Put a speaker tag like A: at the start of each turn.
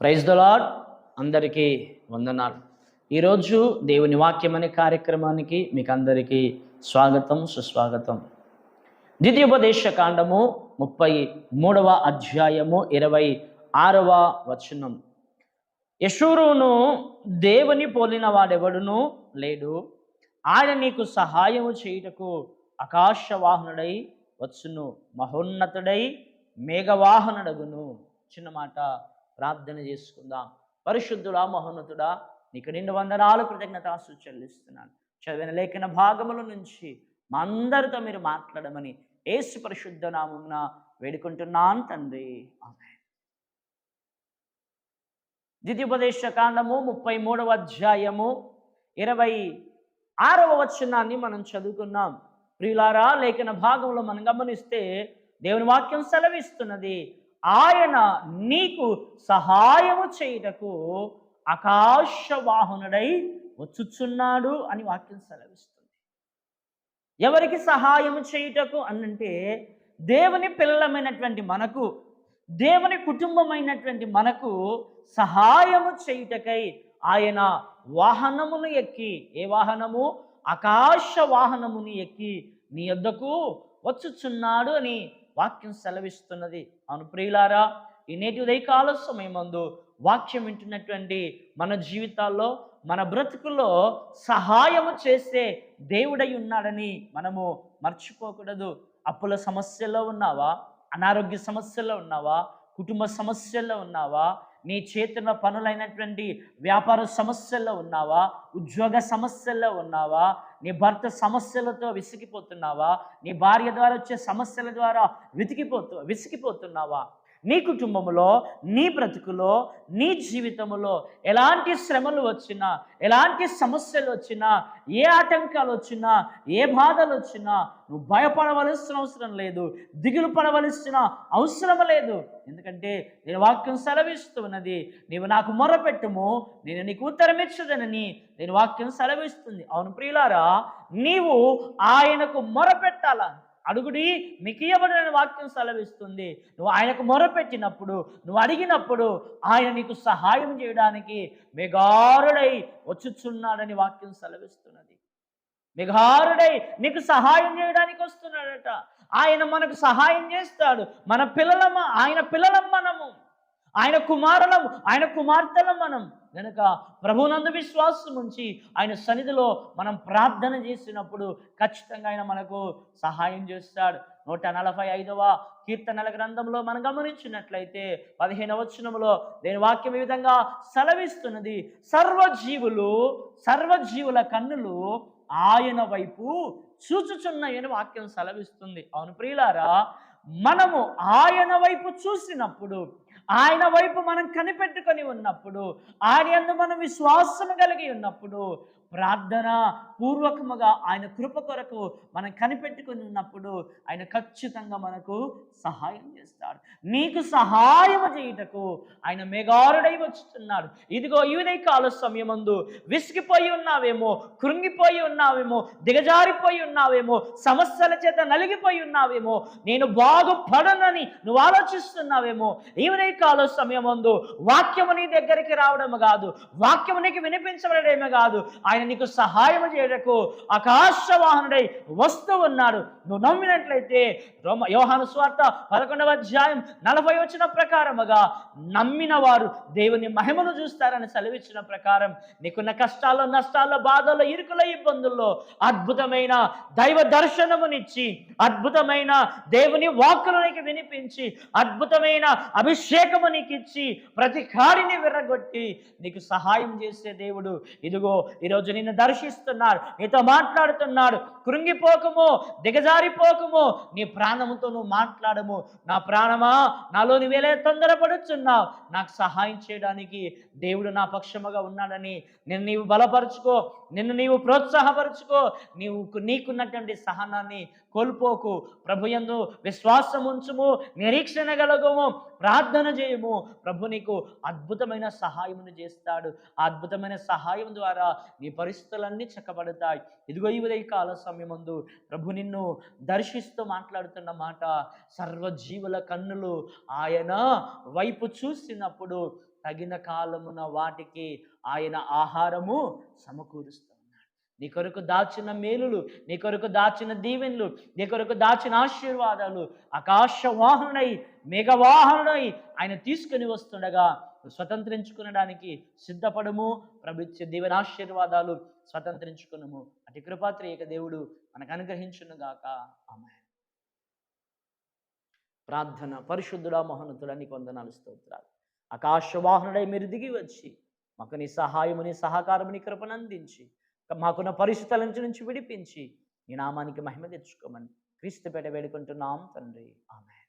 A: Praise దొలాడ్ అందరికీ వందనాలు. ఈరోజు దేవుని వాక్యం అనే కార్యక్రమానికి మీకు అందరికీ స్వాగతం సుస్వాగతం. ద్వితీయోపదేశ కాండము ముప్పై మూడవ అధ్యాయము ఇరవై ఆరవ వచనం. యశూరును దేవుని పోలిన వాడెవడును లేడు. ఆయన నీకు సహాయము చేయుటకు ఆకాశవాహనుడై వచ్చును మహోన్నతుడై మేఘవాహనుడగును. చిన్న మాట ప్రార్థన చేసుకుందాం. పరిశుద్ధుడా మహోన్నతుడా నీకు నిండు వందనాలు కృతజ్ఞత చెల్లిస్తున్నాను చదివిన లేఖన భాగముల నుంచి మా అందరితో మీరు మాట్లాడమని ఏసు పరిశుద్ధ నామమున వేడుకుంటున్నాను తండ్రి. ద్వితీయోపదేశ కాండము ముప్పై మూడవ అధ్యాయము ఇరవై ఆరవ వచనాన్ని మనం చదువుకున్నాం. ప్రియులారా లేఖన భాగంలో మనం గమనిస్తే దేవుని వాక్యం సెలవిస్తున్నది ఆయన నీకు సహాయము చేయుటకు ఆకాశవాహనుడై వచ్చుచున్నాడు అని వాక్యం సెలవిస్తుంది. ఎవరికి సహాయము చేయుటకు అనంటే దేవుని పిల్లలమైనటువంటి మనకు దేవుని కుటుంబమైనటువంటి మనకు సహాయము చేయుటకై ఆయన వాహనమును ఎక్కి ఏ వాహనము? ఆకాశ వాహనమును ఎక్కి నీ యొద్దకు వచ్చుచున్నాడు అని వాక్యం సెలవిస్తున్నది. అవును ప్రియులారా ఈ నేటి ఉదయకాల సమయమందు వాక్యం వింటున్నటువంటి మన జీవితాల్లో మన బ్రతుకుల్లో సహాయము చేసే దేవుడై ఉన్నాడని మనము మర్చిపోకూడదు. అప్పుల సమస్యల్లో ఉన్నావా? అనారోగ్య సమస్యల్లో ఉన్నావా? కుటుంబ సమస్యల్లో ఉన్నావా? నీ చేతున్న పనులైనటువంటి వ్యాపార సమస్యల్లో ఉన్నావా? ఉద్యోగ సమస్యల్లో ఉన్నావా? నీ భర్త సమస్యలతో విసిగిపోతున్నావా? నీ భార్య ద్వారా వచ్చే సమస్యల ద్వారా వెతికిపోతు విసిగిపోతున్నావా? నీ కుటుంబంలో నీ బ్రతుకులో నీ జీవితంలో ఎలాంటి శ్రమలు వచ్చినా ఎలాంటి సమస్యలు వచ్చినా ఏ ఆటంకాలు వచ్చినా ఏ బాధలు వచ్చినా నువ్వు భయపడవలసిన అవసరం లేదు దిగులు పడవలసిన అవసరం లేదు. ఎందుకంటే నేను వాక్యం సెలవిస్తున్నది నీవు నాకు మొరపెట్టుము నేను నీకు ఉత్తరం ఇచ్చదనని నేను వాక్యం సెలవిస్తుంది. అవును ప్రియులారా నీవు ఆయనకు మొరపెట్టాలా? అడుగుడి మికియబడిన వాక్యం సెలవిస్తుంది. నువ్వు ఆయనకు మొరపెట్టినప్పుడు నువ్వు అడిగినప్పుడు ఆయన నీకు సహాయం చేయడానికి మెగారుడై వచ్చుచున్నాడని వాక్యం సెలవిస్తున్నది. మెగారుడై నీకు సహాయం చేయడానికి వస్తున్నాడట. ఆయన మనకు సహాయం చేస్తాడు. మన పిల్లలమ్మ ఆయన పిల్లలం మనము. ఆయన కుమారులం ఆయన కుమార్తెలం మనం. గనక ప్రభునందు విశ్వాసం ఉంచి ఆయన సన్నిధిలో మనం ప్రార్థన చేసినప్పుడు ఖచ్చితంగా ఆయన మనకు సహాయం చేస్తాడు. నూట నలభై ఐదవ కీర్తనల గ్రంథంలో మనం గమనించినట్లయితే పదిహేనవ వచనంలో నేను వాక్యం ఈ విధంగా సెలవిస్తున్నది? సర్వజీవులు సర్వజీవుల కన్నులు ఆయన వైపు చూచుచున్నాయని వాక్యం సెలవిస్తుంది. అవును ప్రియులారా మనము ఆయన వైపు చూసినప్పుడు ఆయన వైపు మనం కనిపెట్టుకొని ఉన్నప్పుడు ఆయన యందు మనం విశ్వాసం కలిగి ఉన్నప్పుడు ప్రార్థన పూర్వకముగా ఆయన కృప కొరకు మనం కనిపెట్టుకుని ఉన్నప్పుడు ఆయన ఖచ్చితంగా మనకు సహాయం చేస్తాడు. నీకు సహాయం చేయుటకు ఆయన మెగారుడై వచ్చుతున్నాడు. ఇదిగో ఈ కాల సమయమందు విసిగిపోయి ఉన్నావేమో కృంగిపోయి ఉన్నావేమో దిగజారిపోయి ఉన్నావేమో సమస్యల చేత నలిగిపోయి ఉన్నావేమో నేను బాగుపడనని నువ్వు ఆలోచిస్తున్నావేమో ఈ కాల సమయమందు వాక్యము నీ దగ్గరికి రావడం కాదు వాక్యము నీకు వినిపించబడమే కాదు. ఆయన నీకు సహాయం చేయటకు ఆకాశవాహనుడై వస్తూ ఉన్నాడు. నువ్వు నమ్మినట్లయితే రోమ యోహాను స్వార్త పదకొండవ అధ్యాయం నలభై వచ్చిన ప్రకారముగా నమ్మిన వారు దేవుని మహిమను చూస్తారని సెలవిచ్చిన ప్రకారం నీకున్న కష్టాల్లో నష్టాల్లో బాధల్లో ఇరుకుల ఇబ్బందుల్లో అద్భుతమైన దైవ దర్శనమునిచ్చి అద్భుతమైన దేవుని వాక్కులు వినిపించి అద్భుతమైన వివేకము నీకు ఇచ్చి ప్రతి కాడిని విర్రగొట్టి నీకు సహాయం చేసే దేవుడు. ఇదిగో ఈరోజు నిన్ను దర్శిస్తున్నాడు నీతో మాట్లాడుతున్నాడు. కృంగిపోకము దిగజారిపోకము. నీ ప్రాణముతో నువ్వు మాట్లాడము. నా ప్రాణమా నాలో నువ్వేలే తొందరపడుచున్నావు. నాకు సహాయం చేయడానికి దేవుడు నా పక్షముగా ఉన్నాడని నిన్ను నీవు బలపరుచుకో. నిన్ను నీవు ప్రోత్సాహపరుచుకో. నీవు నీకున్నటువంటి సహనాన్ని కోల్పోకు. ప్రభు యందు విశ్వాసం ఉంచుము నిరీక్షణ కలగము ప్రార్థన చేయము. ప్రభు నీకు అద్భుతమైన సహాయమును చేస్తాడు. ఆ అద్భుతమైన సహాయం ద్వారా నీ పరిస్థితులన్నీ చక్కబడతాయి. ఇదిగో ఈ ఉదయ కాల సమయమందు ప్రభు నిన్ను దర్శిస్తూ మాట్లాడుతున్న మాట సర్వజీవుల కన్నులు ఆయన వైపు చూసినప్పుడు తగిన కాలమున వాటికి ఆయన ఆహారము సమకూరుస్తాడు నీ కొరకు దాచిన మేలులు నీ కొరకు దాచిన దీవెన్లు నీ కొరకు దాచిన ఆశీర్వాదాలు ఆకాశ వాహనుడై మేఘవాహనుడై ఆయన తీసుకుని వస్తుండగా స్వతంత్రించుకునడానికి సిద్ధపడము. ప్రభుత్వ దీవెన ఆశీర్వాదాలు స్వతంత్రించుకునము. అటు కృపాత్రేక దేవుడు మనకు అనుగ్రహించును గాక. ఆమె ప్రార్థన పరిశుద్ధుడా మహోన్నతుడా నీకు వందనాలు స్తోత్రాలు. ఆకాశవాహనుడై మీరు దిగి వచ్చి మాకు నీ సహాయము నీ సహకారము నీ కృపను అందించి మాకున్న పరిస్థితుల నుంచి నుంచి విడిపించి నీ నామానికి మహిమ తెచ్చుకోమని క్రీస్తు పేట వేడుకుంటున్నాం తండ్రి. ఆమె